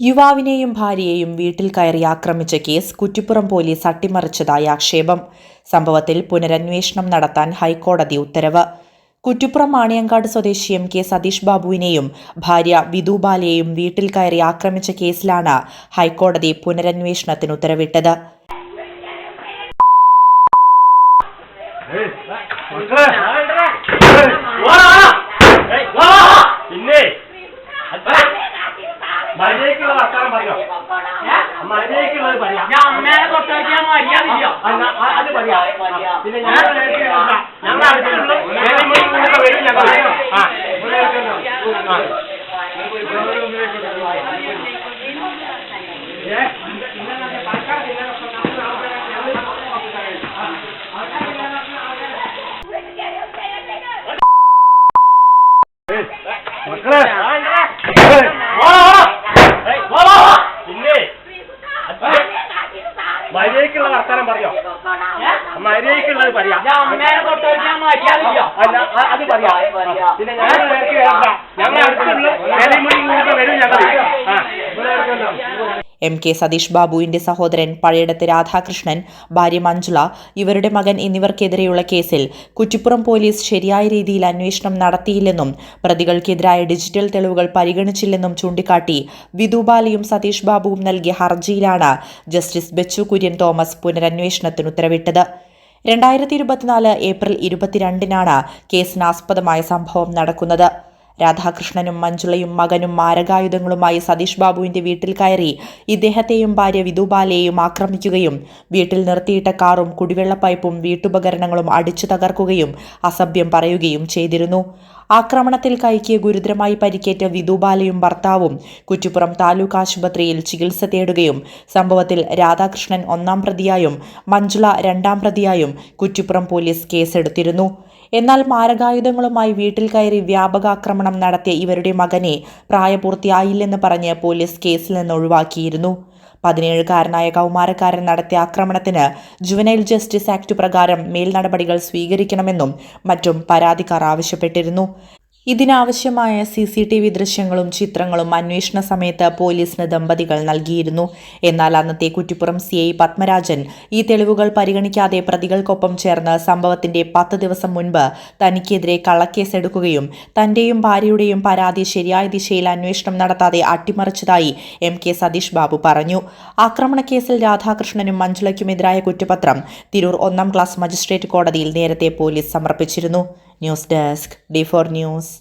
യുവാവിനെയും ഭാര്യയെയും വീട്ടിൽ കയറി ആക്രമിച്ച കേസ് കുറ്റിപ്പുറം പോലീസ് അട്ടിമറിച്ചതായി ആക്ഷേപം. സംഭവത്തിൽ പുനരന്വേഷണം നടത്താൻ ഹൈക്കോടതി ഉത്തരവ്. കുറ്റിപ്പുറം മാണിയങ്കാട് സ്വദേശി എം കെ സതീഷ് ബാബുവിനെയും ഭാര്യ വിധു ബാലയെയും വീട്ടിൽ കയറി ആക്രമിച്ച കേസിലാണ് ഹൈക്കോടതി പുനരന്വേഷണത്തിന് ഉത്തരവിട്ടത് മക്കളെ പിന്നെ മര്യാദക്കുള്ള വർത്താനം പറയാം. മര്യാദക്കുള്ളത് പറയാം. ഞാൻ അമ്മേനെ തൊട്ടാക്കിയാൽ മര്യാദയില്ല. അല്ല, അത് പറയാം. പിന്നെ ഞങ്ങൾ ഞങ്ങൾ അടുത്തുള്ള വരും. ഞങ്ങൾ ആ? മക്കളെ മര്യാദക്കുള്ള വർത്തമാനം പറയാം? മര്യാദക്കുള്ളത് പറയാം. ഞാൻ അല്ല, അത് പറയാം. പിന്നെ ഞങ്ങൾ നേരത്തെ കേൾക്കാം. ഞങ്ങൾ അടുത്തുള്ള വേറെ മുന്നിൽ വരും ഞങ്ങൾ ആ എം കെ സതീഷ് ബാബുവിന്റെ സഹോദരൻ പഴയടത്ത് രാധാകൃഷ്ണൻ ഭാര്യ മഞ്ജുള ഇവരുടെ മകൻ എന്നിവർക്കെതിരെയുള്ള കേസിൽ കുറ്റിപ്പുറം പോലീസ് ശരിയായ രീതിയിൽ അന്വേഷണം നടത്തിയില്ലെന്നും പ്രതികൾക്കെതിരായ ഡിജിറ്റൽ തെളിവുകൾ പരിഗണിച്ചില്ലെന്നും ചൂണ്ടിക്കാട്ടി വിധുബാലിയും സതീഷ് ബാബുവും നൽകിയ ഹർജിയിലാണ് ജസ്റ്റിസ് ബെച്ചു കുര്യൻ തോമസ് പുനരന്വേഷണത്തിന് ഉത്തരവിട്ടത്. രണ്ടായിരത്തി ഇരുപത്തിനാല് ഏപ്രിൽ ഇരുപത്തിരണ്ടിനാണ് കേസിനാസ്പദമായ സംഭവം നടക്കുന്നത്. രാധാകൃഷ്ണനും മഞ്ജുളയും മകനും മാരകായുധങ്ങളുമായി സതീഷ് ബാബുവിന്റെ വീട്ടിൽ കയറി ഇദ്ദേഹത്തെയും ഭാര്യ വിധുബാലയെയും ആക്രമിക്കുകയും വീട്ടിൽ നിർത്തിയിട്ട കാറും കുടിവെള്ള പൈപ്പും വീട്ടുപകരണങ്ങളും അടിച്ചു തകർക്കുകയും അസഭ്യം പറയുകയും ചെയ്തിരുന്നു. ആക്രമണത്തിൽ കയക്കിയ ഗുരുതരമായി പരിക്കേറ്റ വിധുബാലയും ഭർത്താവും കുറ്റിപ്പുറം താലൂക്ക് ആശുപത്രിയിൽ ചികിത്സ തേടുകയും സംഭവത്തിൽ രാധാകൃഷ്ണൻ ഒന്നാം പ്രതിയായും മഞ്ജുള രണ്ടാം പ്രതിയായും കുറ്റിപ്പുറം പോലീസ് കേസെടുത്തിരുന്നു. എന്നാൽ മാരകായുധങ്ങളുമായി വീട്ടിൽ കയറി വ്യാപകാക്രമണം നടത്തിയ ഇവരുടെ മകനെ പ്രായപൂർത്തിയായില്ലെന്ന് പറഞ്ഞ് പോലീസ് കേസിൽ നിന്ന് ഒഴിവാക്കിയിരുന്നു. പതിനേഴുകാരനായ കൗമാരക്കാരൻ നടത്തിയ ആക്രമണത്തിന് ജുവനൈൽ ജസ്റ്റിസ് ആക്ട് പ്രകാരം മേൽനടപടികൾ സ്വീകരിക്കണമെന്നും മറ്റും പരാതിക്കാർ ആവശ്യപ്പെട്ടിരുന്നു. ഇതിനാവശ്യമായ സി സി ടി വി ദൃശ്യങ്ങളും ചിത്രങ്ങളും അന്വേഷണ സമയത്ത് പോലീസിന് ദമ്പതികൾ നൽകിയിരുന്നു. എന്നാൽ അന്നത്തെ കുറ്റിപ്പുറം സി ഐ പത്മരാജൻ ഈ തെളിവുകൾ പരിഗണിക്കാതെ പ്രതികൾക്കൊപ്പം ചേർന്ന് സംഭവത്തിന്റെ പത്ത് ദിവസം മുൻപ് തനിക്കെതിരെ കള്ളക്കേസെടുക്കുകയും തന്റെയും ഭാര്യയുടെയും പരാതി ശരിയായ ദിശയിൽ അന്വേഷണം നടത്താതെ അട്ടിമറിച്ചതായി എം കെ സതീഷ് ബാബു പറഞ്ഞു. ആക്രമണക്കേസിൽ രാധാകൃഷ്ണനും മഞ്ജുളയ്ക്കുമെതിരായ കുറ്റപത്രം തിരൂർ ഒന്നാം ക്ലാസ് മജിസ്ട്രേറ്റ് കോടതിയിൽ നേരത്തെ പോലീസ് സമർപ്പിച്ചിരുന്നു. News desk D four news.